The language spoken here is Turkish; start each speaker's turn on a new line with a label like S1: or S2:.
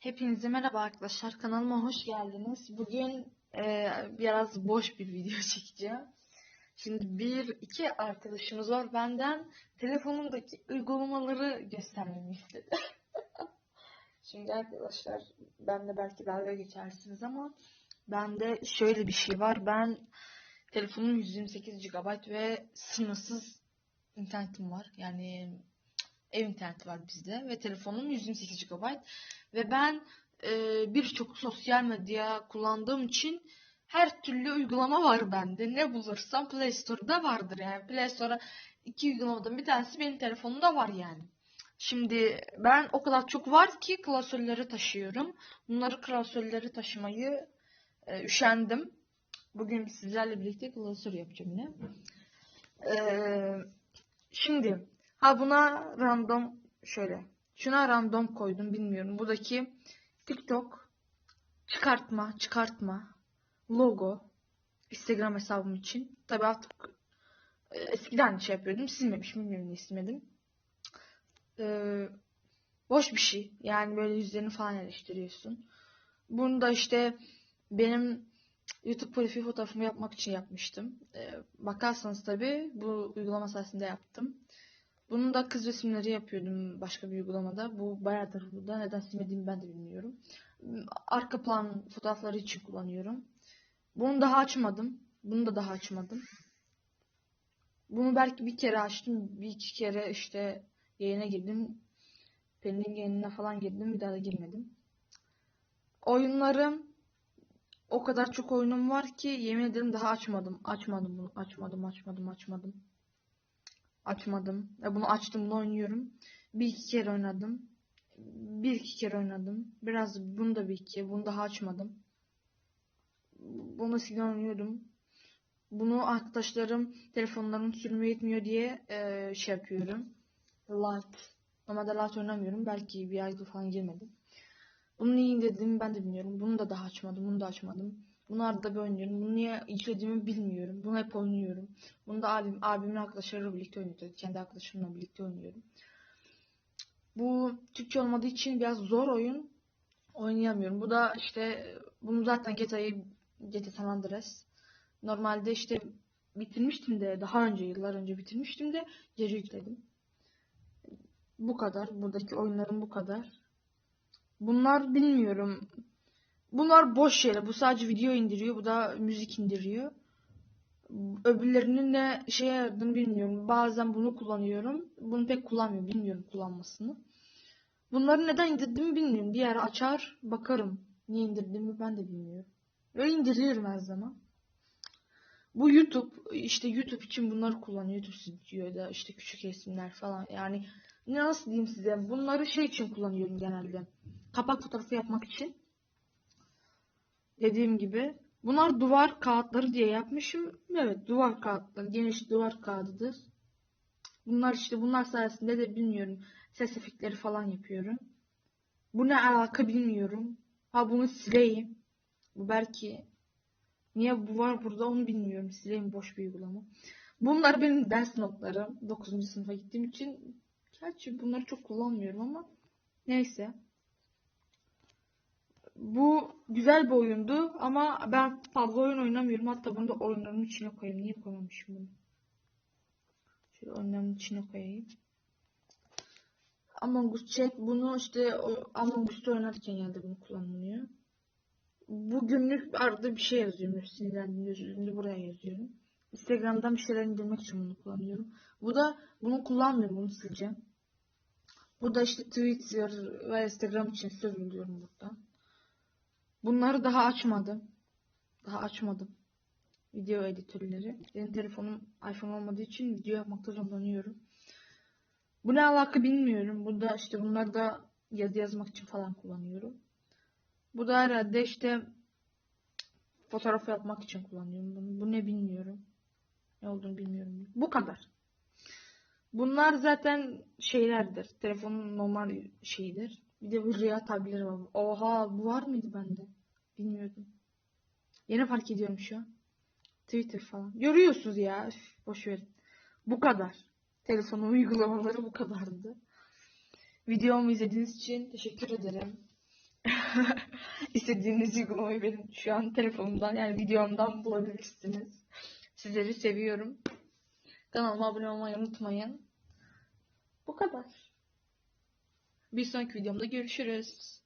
S1: Hepinize merhaba arkadaşlar. Kanalıma hoş geldiniz. Bugün e, biraz boş bir video çekeceğim. Şimdi bir, iki arkadaşımız var. Benden telefonumdaki uygulamaları göstermemi istedi. Şimdi arkadaşlar ben de belki dalga geçersiniz ama bende şöyle bir şey var. Ben telefonum 128 GB ve sınırsız internetim var. Yani ev interneti var bizde ve telefonum 128 GB ve ben e, birçok sosyal medya kullandığım için her türlü uygulama var bende. Ne bulursam Play Store'da vardır yani. Play Store'a iki uygulamadan bir tanesi benim telefonumda var yani. Şimdi ben o kadar çok var ki klasörleri taşıyorum. Bunları klasörleri taşımayı e, üşendim. Bugün sizlerle birlikte klasör yapacağım yine. Ee, şimdi ha buna random şöyle. Şuna random koydum bilmiyorum. Buradaki TikTok çıkartma, çıkartma, logo, Instagram hesabım için. Tabi artık e, eskiden şey yapıyordum. Silmemişim bilmiyorum ne silmedim. Ee, boş bir şey. Yani böyle yüzlerini falan eleştiriyorsun. Bunu da işte benim YouTube profil fotoğrafımı yapmak için yapmıştım. Ee, bakarsanız tabi bu uygulama sayesinde yaptım. Bunu da kız resimleri yapıyordum başka bir uygulamada. Bu bayağıdır burada. Neden silmediğimi ben de bilmiyorum. Arka plan fotoğrafları için kullanıyorum. Bunu daha açmadım. Bunu da daha açmadım. Bunu belki bir kere açtım. Bir iki kere işte yayına girdim. Pelin'in yayınına falan girdim. Bir daha da girmedim. Oyunlarım o kadar çok oyunum var ki yemin ederim daha açmadım. Açmadım bunu. Açmadım, açmadım, açmadım. Açmadım. Ve bunu açtım, bunu oynuyorum. Bir iki kere oynadım. Bir iki kere oynadım. Biraz bunu da bir iki. Bunu daha açmadım. Bunu eskiden oynuyordum. Bunu arkadaşlarım telefonlarım sürümü yetmiyor diye e, şey yapıyorum. Light. Normalde light oynamıyorum. Belki bir aydır falan girmedim. Bunu niye indirdiğimi ben de bilmiyorum. Bunu da daha açmadım. Bunu da açmadım. Bunu arada bir oynuyorum. Bunu niye yüklediğimi bilmiyorum. Bunu hep oynuyorum. Bunu da abim, abimin arkadaşlarıyla birlikte oynuyorum. Kendi arkadaşımla birlikte oynuyorum. Bu Türkçe olmadığı için biraz zor oyun. Oynayamıyorum. Bu da işte bunu zaten GTA'yı GTA San Andreas. Normalde işte bitirmiştim de daha önce yıllar önce bitirmiştim de geri yükledim. Bu kadar. Buradaki oyunlarım bu kadar. Bunlar bilmiyorum. Bunlar boş şeyler. Bu sadece video indiriyor. Bu da müzik indiriyor. Öbürlerinin ne şeye yaradığını bilmiyorum. Bazen bunu kullanıyorum. Bunu pek kullanmıyorum. Bilmiyorum kullanmasını. Bunları neden indirdiğimi bilmiyorum. Bir ara açar bakarım. Niye indirdiğimi ben de bilmiyorum. Ve indiriyorum her zaman. Bu YouTube işte YouTube için bunları kullanıyor. YouTube stüdyoda işte küçük resimler falan. Yani nasıl diyeyim size? Bunları şey için kullanıyorum genelde. Kapak fotoğrafı yapmak için. Dediğim gibi. Bunlar duvar kağıtları diye yapmışım. Evet duvar kağıtları. Geniş duvar kağıdıdır. Bunlar işte bunlar sayesinde de bilmiyorum. Ses efektleri falan yapıyorum. Bu ne alaka bilmiyorum. Ha bunu sileyim. Bu belki niye bu var burada onu bilmiyorum. Sileyim boş bir uygulama. Bunlar benim ders notlarım. 9. sınıfa gittiğim için gerçi bunları çok kullanmıyorum ama neyse. Bu güzel bir oyundu ama ben fazla oyun oynamıyorum. Hatta bunu da oyunların içine koyayım. Niye koymamışım bunu? Şöyle oyunların içine koyayım. Among Us Chat bunu işte Among Us'ta oynarken geldi bunu kullanılıyor. Bu günlük arada bir şey yazıyorum. Sinirlendiğimde üzüldüğümde buraya yazıyorum. Instagram'dan bir şeyler indirmek için bunu kullanıyorum. Bu da bunu kullanmıyorum. Bunu sileceğim. Bu da işte Twitter ve Instagram için söz buluyorum burada. Bunları daha açmadım. Daha açmadım. Video editörleri. Benim telefonum iPhone olmadığı için video yapmakta zorlanıyorum. Bu ne alaka bilmiyorum. Burada işte bunları da yazı yazmak için falan kullanıyorum. Bu da herhalde işte fotoğraf yapmak için kullanıyorum bunu. Bu ne bilmiyorum. Ne olduğunu bilmiyorum. Bu kadar. Bunlar zaten şeylerdir. Telefonun normal şeyidir. Bir de bu rüya tabirleri var. Oha bu var mıydı bende? Bilmiyordum. Yeni fark ediyorum şu an. Twitter falan. Görüyorsunuz ya. Üf, boş. Bu kadar. Telefonun uygulamaları bu kadardı. Videomu izlediğiniz için teşekkür ederim. İstediğiniz uygulamayı benim şu an telefonumdan yani videomdan bulabilirsiniz. Sizleri seviyorum. Kanalıma abone olmayı unutmayın. Bu kadar. Bir sonraki videomda görüşürüz.